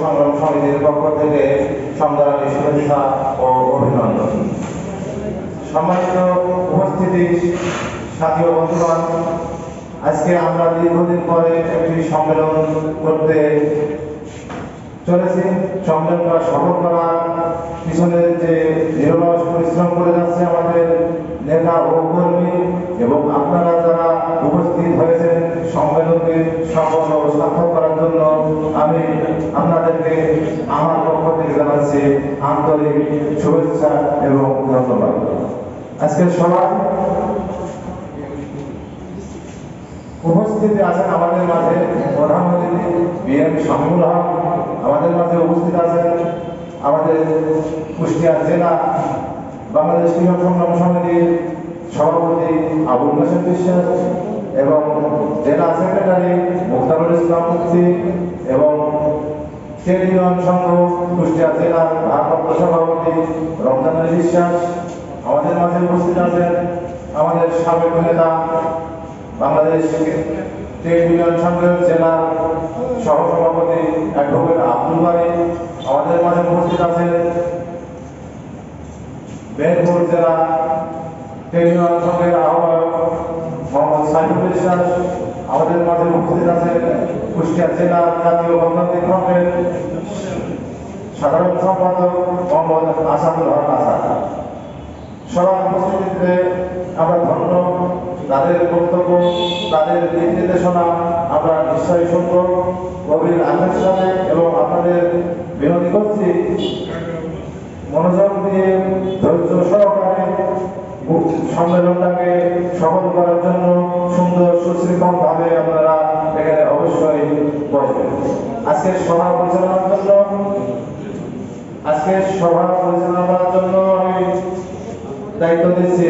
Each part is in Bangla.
সংগ্রাম সমিতির পক্ষ থেকে শুভেচ্ছা ও অভিনন্দন। সম্মানিত উপস্থিতি, সাথী বন্ধুগণ, আজকে আমরা দীর্ঘদিন পরে একটি সম্মেলন করতে চলেছি। সম্মেলনটা সফল করার পিছনে যে নিরলস পরিশ্রম করে যাচ্ছে আমাদের নেতা ও কর্মী হয়েছেন সম্মেলনকে ও সার্থক করার জন্য আমি আপনাদেরকে আমার পক্ষ থেকে জানাচ্ছি আন্তরিক শুভেচ্ছা এবং ধন্যবাদ। আজকের সবাই উপস্থিত আছেন আমাদের মাঝে প্রধানমন্ত্রী বিএনপি শামীমুল হক, আমাদের মাঝে উপস্থিত আছেন আমাদের কুষ্টিয়া জেলা বাংলাদেশ কৃষক সংগ্রাম সমিতির সভাপতি আবুল বিশ্বাস জেলা সেক্রেটারি মুক্তারুল ইসলাম মুক্তি এবং ট্রেড ইউনিয়ন সংঘ, কুষ্টিয়া জেলার ভারপ্রাপ্ত সভাপতি রমজান আলী বিশ্বাস, আমাদের মাঝে উপস্থিত আছেন আমাদের সাবেক নেতা বাংলাদেশ ট্রেড ইউনিয়ন সংঘের জেলা সহসভাপতি অ্যাডভোকেট আব্দুল বারি, আমাদের মাঝে উপস্থিত আছেন মেহেরপুর জেলা ট্রেড ইউনিয়ন সংঘের আহ্বায়ক মোহাম্মদ বিশ্বাস আমাদের মাঝে উপস্থিত আছেন কুষ্টিয়া জেলা জাতীয় গণতান্ত্রিক ফ্রন্টের সাধারণ সম্পাদক মোহাম্মদ আসাদুল হক আসাদ। সবার উপস্থিতিতে আমরা ধন্য। তাদের বক্তব্য, তাদের দিক নির্দেশনা আমরা নিশ্চয়ই শুনব। গভীর আগ্রহের সাথে এবং আপনাদের বিনতি করছি। মনোযোগ দিয়ে ধৈর্য সহকারে সম্মেলনটাকে সফল করার জন্য সুন্দর সুশৃঙ্খল ভাবে আপনারা এখানে অবশ্যই বসবেন। আজকের সভা পরিচালনার জন্য, আজকের সভা পরিচালনা করার জন্য আমি দায়িত্ব দিচ্ছি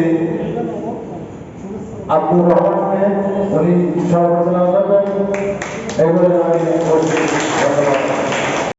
আব্দুর রহমানকে উনি সভা পরিচালনা